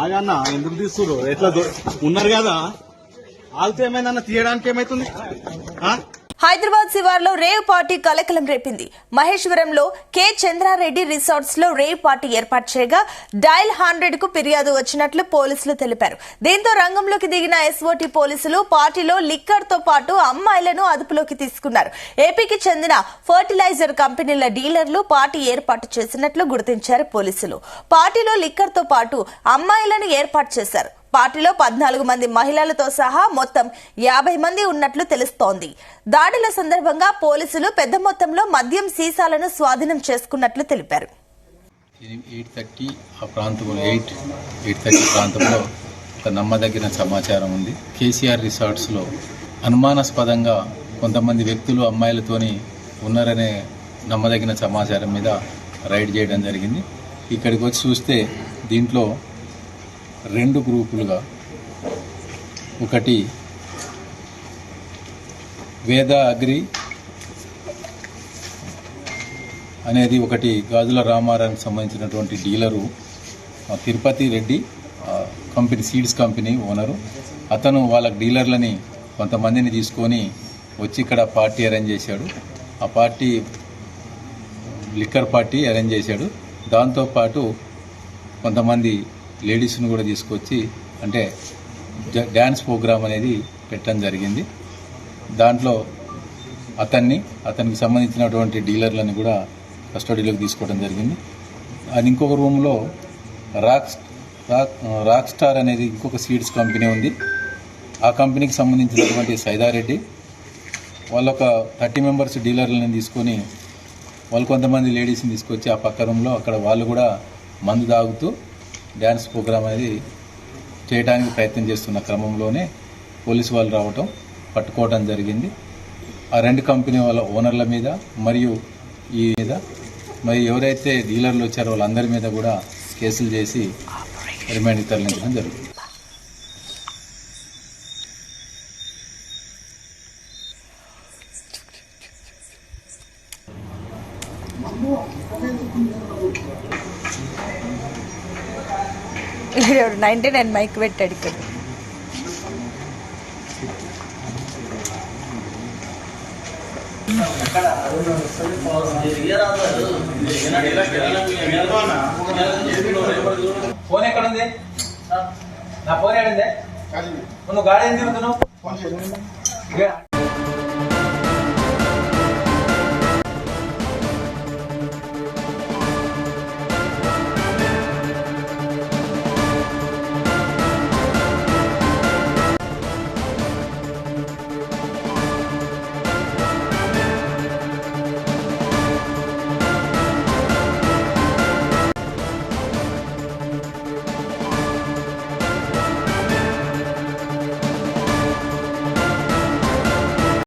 ఆగన్న ఎందుకు తీస్తున్నారు ఎట్లా ఉన్నారు కదా? వాళ్ళతో ఏమైందన్న? తీయడానికి ఏమైతుంది? ఆ? హైదరాబాద్ శివార్లో రేవ్ పార్టీ కలకలం రేపింది. మహేశ్వరంలో కె చంద్రారెడ్డి రిసార్ట్స్లో రేవ్ పార్టీ ఏర్పాటు చేయగా డైల్ హండ్రెడ్కు ఫిర్యాదు వచ్చినట్లు పోలీసులు తెలిపారు. దీంతో రంగంలోకి దిగిన ఎస్ఓటి పోలీసులు పార్టీలో లిక్కర్తో పాటు అమ్మాయిలను అదుపులోకి తీసుకున్నారు. ఏపీకి చెందిన ఫర్టిలైజర్ కంపెనీల డీలర్లు పార్టీ ఏర్పాటు చేసినట్లు గుర్తించారు పోలీసులు. పార్టీలో లిక్కర్తో పాటు అమ్మాయిలను ఏర్పాటు చేశారు. పార్టీలో పద్నాలుగు మంది మహిళలతో సహా మొత్తం యాభై మంది ఉన్నట్లు తెలుస్తోంది. దాడుల సందర్భంగా పోలీసులు పెద్ద మొత్తంలో మద్యం సీసాలను స్వాధీనం చేసుకున్నట్లు తెలిపారు. ఎయిట్ థర్టీ ఆ ప్రాంతంలో ఎయిట్ ఎయిట్ థర్టీ ప్రాంతంలో ఒక నమ్మదగిన సమాచారం ఉంది. కేసీఆర్ రిసార్ట్స్లో అనుమానాస్పదంగా కొంతమంది వ్యక్తులు అమ్మాయిలతోని ఉన్నారనే నమ్మదగిన సమాచారం మీద రైడ్ చేయడం జరిగింది. ఇక్కడికి వచ్చి చూస్తే దీంట్లో రెండు గ్రూపులుగా. ఒకటి వేద అగ్రి అనేది ఒకటి గాజుల రామారానికి సంబంధించినటువంటి dealer Tirupati Reddy company seeds company owner. అతను వాళ్ళ డీలర్లని కొంతమందిని తీసుకొని వచ్చి ఇక్కడ పార్టీ అరేంజ్ చేశాడు. ఆ పార్టీ లిక్కర్ పార్టీ అరేంజ్ చేశాడు. దాంతోపాటు కొంతమంది లేడీస్ను కూడా తీసుకొచ్చి అంటే డ్యాన్స్ ప్రోగ్రామ్ అనేది పెట్టడం జరిగింది. దాంట్లో అతన్ని అతనికి సంబంధించినటువంటి డీలర్లను కూడా కస్టడీలోకి తీసుకోవడం జరిగింది. అది ఇంకొక రూమ్లో రాక్ రాక్ రాక్ స్టార్ అనేది ఇంకొక సీడ్స్ కంపెనీ ఉంది. ఆ కంపెనీకి సంబంధించినటువంటి సైదారెడ్డి వాళ్ళు ఒక థర్టీ మెంబర్స్ డీలర్లను తీసుకొని వాళ్ళు కొంతమంది లేడీస్ని తీసుకొచ్చి ఆ పక్క రూమ్లో అక్కడ వాళ్ళు కూడా మందు తాగుతూ డ్యాన్స్ ప్రోగ్రామ్ అనేది చేయడానికి ప్రయత్నం చేస్తున్న క్రమంలోనే పోలీసు వాళ్ళు రావటం పట్టుకోవడం జరిగింది. ఆ రెండు కంపెనీ వాళ్ళ ఓనర్ల మీద మరియు ఈ మీద మరి ఎవరైతే డీలర్లు వచ్చారో వాళ్ళందరి మీద కూడా కేసులు చేసి రిమాండ్ తరలించడం జరుగుతుంది. ఇక్కడ నైన్టీ నైన్ మైక్ పెట్టాడు ఇక్కడ. ఫోన్ ఎక్కడ ఉంది నా ఫోన్ ఎక్కడుంది? నువ్వు గాడి తిరుగుతున్నావు?